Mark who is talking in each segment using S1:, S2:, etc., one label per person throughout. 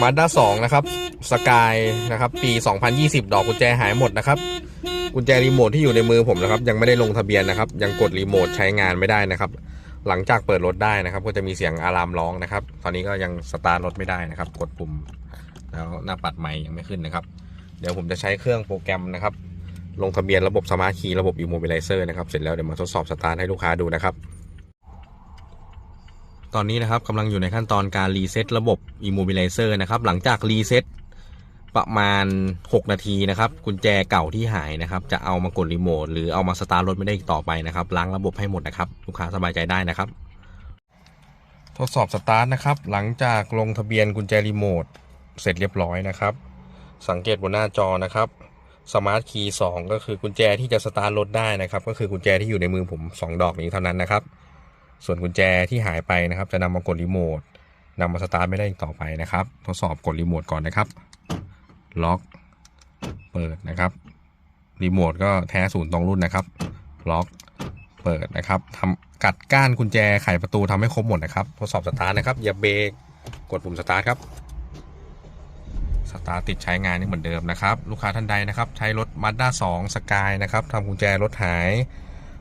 S1: มาด้าสองนะครับสกายนะครับ ปี 2020 ดอกกุญแจหายหมดนะครับกุญแจรีโมทที่อยู่ในมือผมนะครับ ยังไม่ได้ลงทะเบียนนะครับ ยังกดรีโมทใช้งานไม่ได้นะครับ หลังจากเปิดรถได้นะครับ ก็จะมีเสียงอะลามร้องนะครับ ตอนนี้ก็ยังสตาร์ทรถไม่ได้นะครับ กดปุ่ม แล้วหน้าปัดไม้ยังไม่ขึ้นนะครับ เดี๋ยวผมจะใช้เครื่องโปรแกรมนะครับ ลงทะเบียนระบบสมาร์ทคีย์ระบบ Immobilizer นะครับเสร็จแล้วเดี๋ยวมาทดสอบสตาร์ทให้ลูกค้าดูนะครับ ตอนนี้นะครับกำลังอยู่ในขั้นตอนการรีเซ็ตระบบ Immobilizer นะครับ หลังจากรีเซ็ตประมาณ 6 นาทีนะครับ กุญแจเก่าที่หายนะครับ จะเอามากดรีโมทหรือเอามาสตาร์ทรถไม่ได้อีกต่อไปนะครับ ล้างระบบให้หมดนะครับ ลูกค้าสบายใจได้นะครับ ทดสอบสตาร์ทนะครับ หลังจากลงทะเบียนกุญแจรีโมทเสร็จเรียบร้อยนะครับ สังเกตบนหน้าจอนะครับสมาร์ทคีย์สองก็คือกุญแจที่จะสตาร์ทรถได้นะครับ ก็คือกุญแจที่อยู่ในมือผม 2 ดอกนี้เท่านั้นนะครับ ส่วนกุญแจที่หายไปนะครับ จะนำมากดรีโมทนำมาสตาร์ทไม่ได้อีกต่อไปนะครับ ทดสอบกดรีโมทก่อนนะครับ ล็อก เปิดนะครับ รีโมทก็แท้ศูนย์ตรงรุ่นนะครับ ล็อก เปิดนะครับทำกัดก้านกุญแจไขประตูทำให้ครบหมดนะครับ ทดสอบสตาร์ทนะครับอย่าเบรก กดปุ่มสตาร์ทครับ สตาร์ทติดใช้งานนี่เหมือนเดิมนะครับ ลูกค้าท่านใดนะครับ ใช้รถ Mazda 2 Sky นะครับทำกุญแจรถหาย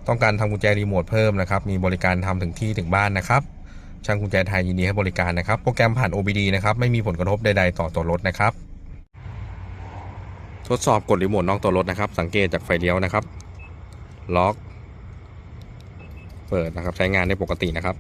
S1: ต้องการทำกุญแจรีโมทเพิ่มนะครับ มีบริการทำถึงที่ถึงบ้านนะครับ ช่างกุญแจไทยยินดีให้บริการนะครับ โปรแกรมผ่าน OBD นะครับ ไม่มีผลกระทบใดๆต่อตัวรถนะครับ ทดสอบกดรีโมทนอกตัวรถนะครับ สังเกตจากไฟเลี้ยวนะครับ ล็อก เปิดนะครับ ใช้งานได้ปกตินะครับ